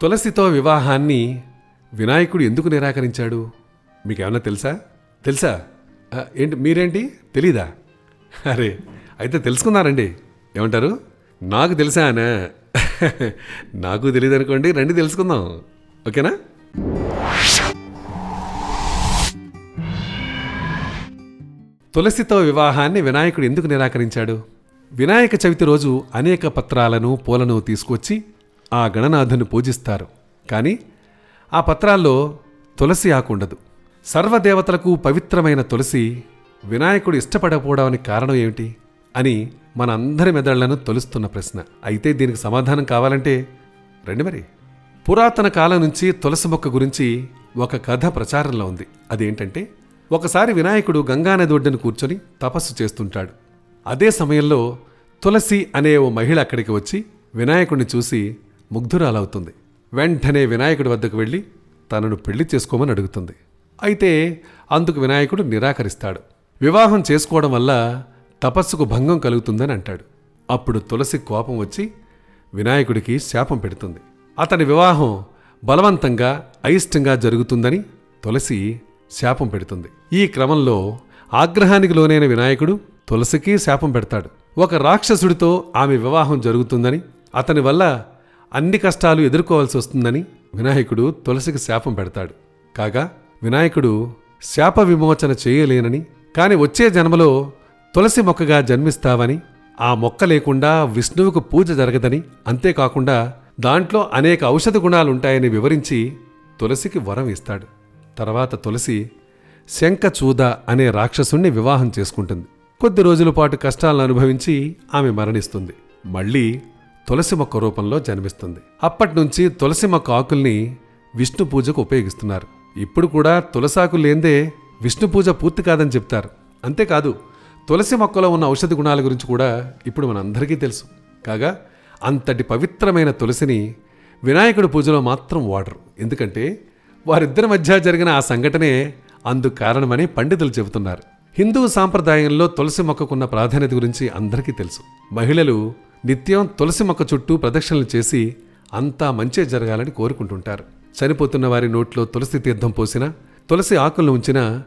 తులసితో వివాహాన్ని వినాయకుడు ఎందుకు నిరాకరించాడు? మీకేమన్నా తెలుసా? తెలుసా? ఏంటి మీరేంటి? తెలీదా? అరే అయితే తెలుసుకున్నారండి ఏమంటారు? నాకు తెలుసా అనా నాకు తెలియదు అనుకోండి రండి తెలుసుకుందాం. ఓకేనా? తులసితో వివాహాన్ని వినాయకుడు ఎందుకు నిరాకరించాడు? వినాయక చవితి రోజు అనేక పత్రాలను పూలను తీసుకొచ్చి ఆ గణనాథుని పూజిస్తారు. కానీ ఆ పత్రాల్లో తులసి ఆకుండదు సర్వదేవతలకు పవిత్రమైన తులసి వినాయకుడు ఇష్టపడకపోవడానికి కారణం ఏమిటి? అని మన అందరి మెదళ్ళను తొలుస్తున్న ప్రశ్న. అయితే దీనికి సమాధానం కావాలంటే రండి మరి. పురాతన కాలం నుంచి తులసి మొక్క గురించి ఒక కథ ప్రచారంలో ఉంది. అదేంటంటే ఒకసారి వినాయకుడు గంగానది ఒడ్డును కూర్చొని తపస్సు చేస్తుంటాడు. అదే సమయంలో తులసి అనే ఓ మహిళ అక్కడికి వచ్చి వినాయకుడిని చూసి ముగ్ధురాలవుతుంది. వెంటనే వినాయకుడి వద్దకు వెళ్ళి తనను పెళ్ళి చేసుకోమని అడుగుతుంది. అయితే అందుకు వినాయకుడు నిరాకరిస్తాడు. వివాహం చేసుకోవడం వల్ల తపస్సుకు భంగం కలుగుతుందని అంటాడు. అప్పుడు తులసి కోపం వచ్చి వినాయకుడికి శాపం పెడుతుంది. అతని వివాహం బలవంతంగా అయిష్టంగా జరుగుతుందని తులసి శాపం పెడుతుంది. ఈ క్రమంలో ఆగ్రహానికి లోనైన వినాయకుడు తులసికి శాపం పెడతాడు. ఒక రాక్షసుడితో ఆమె వివాహం జరుగుతుందని అతని వల్ల అన్ని కష్టాలు ఎదుర్కోవాల్సి వస్తుందని వినాయకుడు తులసికి శాపం పెడతాడు. కాగా వినాయకుడు శాప విమోచన చేయలేనని కాని వచ్చే జన్మలో తులసి మొక్కగా జన్మిస్తావని ఆ మొక్క లేకుండా విష్ణువుకు పూజ జరగదని అంతేకాకుండా దాంట్లో అనేక ఔషధ గుణాలుంటాయని వివరించి తులసికి వరం ఇస్తాడు. తర్వాత తులసి శంఖచూద అనే రాక్షసుణ్ణి వివాహం చేసుకుంటుంది. కొద్ది రోజుల పాటు కష్టాలను అనుభవించి ఆమె మరణిస్తుంది. మళ్ళీ తులసి మొక్క రూపంలో జన్మిస్తుంది. అప్పటినుంచి తులసి మొక్క ఆకుల్ని విష్ణు పూజకు ఉపయోగిస్తున్నారు. ఇప్పుడు కూడా తులసాకు లేందే విష్ణు పూజ పూర్తి కాదని చెప్తారు. అంతేకాదు తులసి మొక్కలో ఉన్న ఔషధ గుణాల గురించి కూడా ఇప్పుడు మనందరికీ తెలుసు. కాగా అంతటి పవిత్రమైన తులసిని వినాయకుడి పూజలో మాత్రం వాడరు. ఎందుకంటే వారిద్దరి మధ్య జరిగిన ఆ సంఘటనే అందుకు కారణమని పండితులు చెబుతున్నారు. హిందూ సాంప్రదాయంలో తులసి మొక్కకున్న ప్రాధాన్యత గురించి అందరికీ తెలుసు. మహిళలు నిత్యం తులసి మొక్క చుట్టూ ప్రదక్షిణలు చేసి అంతా మంచే జరగాలని కోరుకుంటుంటారు. చనిపోతున్న వారి నోట్లో తులసి తీర్థం పోసినా తులసి ఆకులను ఉంచినా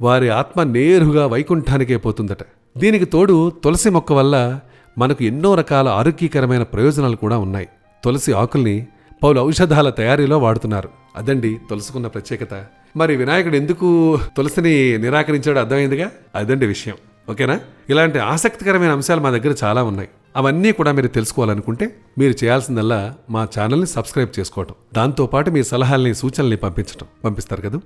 వారి ఆత్మ నేరుగా వైకుంఠానికే పోతుందట. దీనికి తోడు తులసి మొక్క వల్ల మనకు ఎన్నో రకాల ఆరోగ్యకరమైన ప్రయోజనాలు కూడా ఉన్నాయి. తులసి ఆకుల్ని పలు ఔషధాల తయారీలో వాడుతున్నారు. అదండి తులసికున్న ప్రత్యేకత. మరి వినాయకుడు ఎందుకు తులసిని నిరాకరించాడో అర్థమైందిగా? అదండి విషయం. ఓకేనా? ఇలాంటి ఆసక్తికరమైన అంశాలు మా దగ్గర చాలా ఉన్నాయి. అవన్నీ కూడా మీరు తెలుసుకోవాలనుకుంటే మీరు చేయాల్సిందల్లా మా ఛానల్ని సబ్స్క్రైబ్ చేసుకోవటం. దాంతోపాటు మీ సలహాల్ని సూచనల్ని పంపించటం. పంపిస్తారు కదా?